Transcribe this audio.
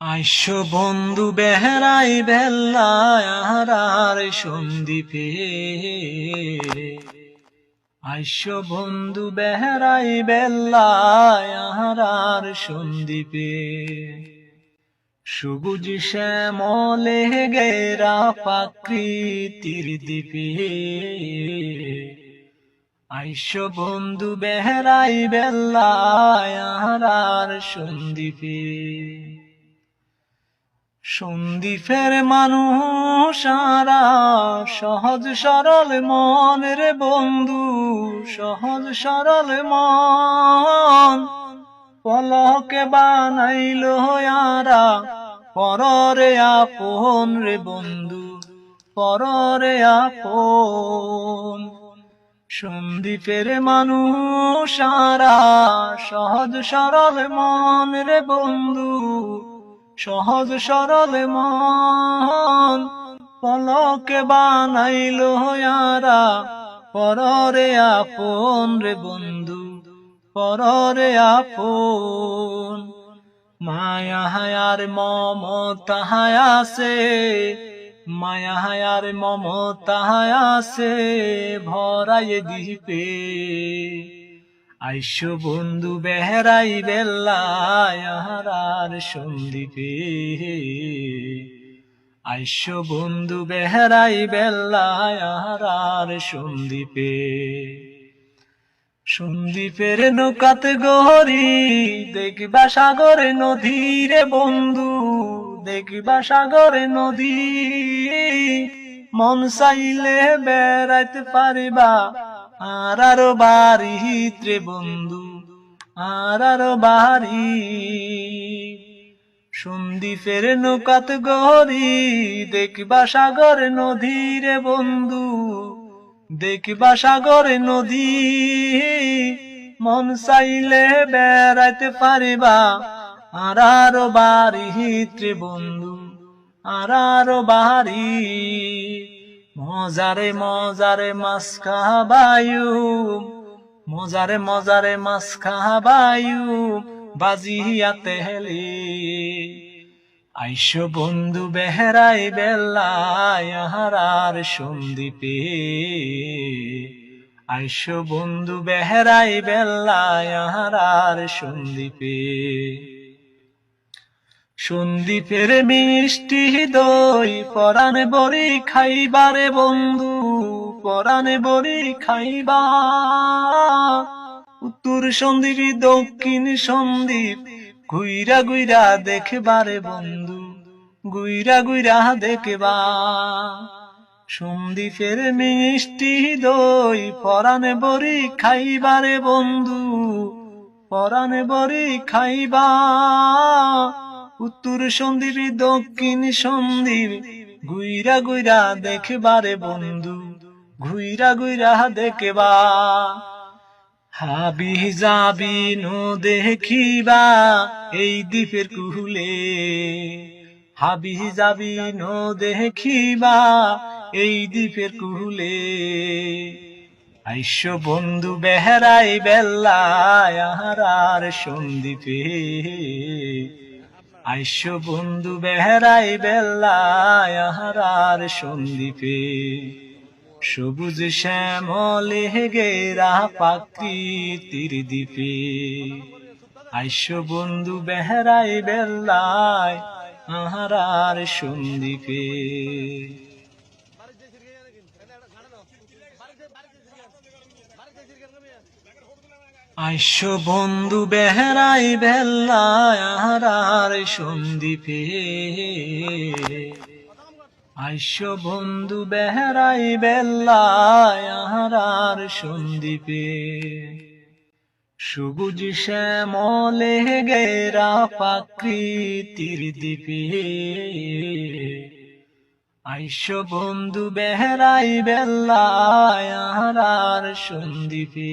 আইস বন্ধু বেহরাই বেল্লায় আর সন্দীপে আইস বন্ধু বেহরাই বেল্লায় আর সন্দীপে সবুজ শ্যামলে গেরা প্রাকৃতির দ্বীপে। আইস বন্ধু বেহরাই বেল্লায় আর সন্দীপে সন্দীপের মানুষ সহজ সরল মনের বন্ধু, সহজ সরল মন। পলকে বানাইল আরা, পররে আপন রে বন্ধু, পররে আপন। সন্দীপের মানুষ সহজ সরল মন রে বন্ধু সহজ সরল মন, পলকে বানাইল আরা পররে আপন রে বন্ধু, পররে আপন। মায়া হায়ার মমতা হায়াসে মায়া হায়ার মমতা হায়াসে ভরাই দিপে আইস বন্ধু বেহরাই বেল্লায়, আহারার সন্দীপে আইস বন্ধু বেহরাই বেল্লায়, আহারার সন্দীপে সন্দীপের নৌকাতে গহরি, দেখবা সাগরে নদী রে বন্ধু, দেখবা সাগরে নদী। মন চাইলে বেড়াইতে পারিবা আর আরও বাড়ি রে বন্ধু আর আরও বাড়ি। সন্দীপের নৌকাত গহরি, দেখবা সাগর নদী রে বন্ধু, দেখবা সাগর নদী। মন চাইলে বেড়াইতে পারিবা, আর আরও বাড়ি রে বন্ধু আর আরও বাড়ি। মজারে মজারে মাছ খাবায়ু, মজারে মজারে মাছ খাবায়ু বাজিয়াতে হেলি আইস বন্ধু বেহরাই আহারার সন্দীপে আইস বন্ধু বেহরাই আহারার সন্দীপে সন্দীপের মিষ্টি দই পরানে বড়ি খাইবারে বন্ধু পরানে বড়ি খাইবা। উত্তর সন্দীপ, দক্ষিণ সন্দীপ গুইরা গুইরা দেখবারে বন্ধু গুইরা গুইরা দেখবা। সন্দীপের মিষ্টি দই পরানে বড়ি খাইবারে বন্ধু পরানে বড়ি খাইবা। উত্তর সন্দীপ দক্ষিণ সন্দীপ গুইরা গুইরা দেখবারে বন্ধু, ঘুইরা গুইরা দেখবা। হাবি যাবি নো দেখিবা, এই দ্বীপের কুহুলে হাবি যাবি নো দেখিবা, এই দ্বীপের কুহুলে আইস বন্ধু বেহরাই বেল্লায় আহারার সন্দীপে আইস বন্ধু বেহরাই বেল্লায় আহারার সন্দীপে সবুজ শ্যামল গেরা পাকৃতির দ্বীপে। আইস বন্ধু বেহরাই বেল্লায় আহারার সন্দীপে আইস বন্ধু বেহরাই বেল্লায় আহারার সন্দীপে আইস বন্ধু বেহরাই বেল্লায় আহারার সন্দীপে সবুজ শ্যামলে গেরা প্রাকৃতির দ্বীপে। আইস বন্ধু বেহরাই বেল্লায় আহারার সন্দীপে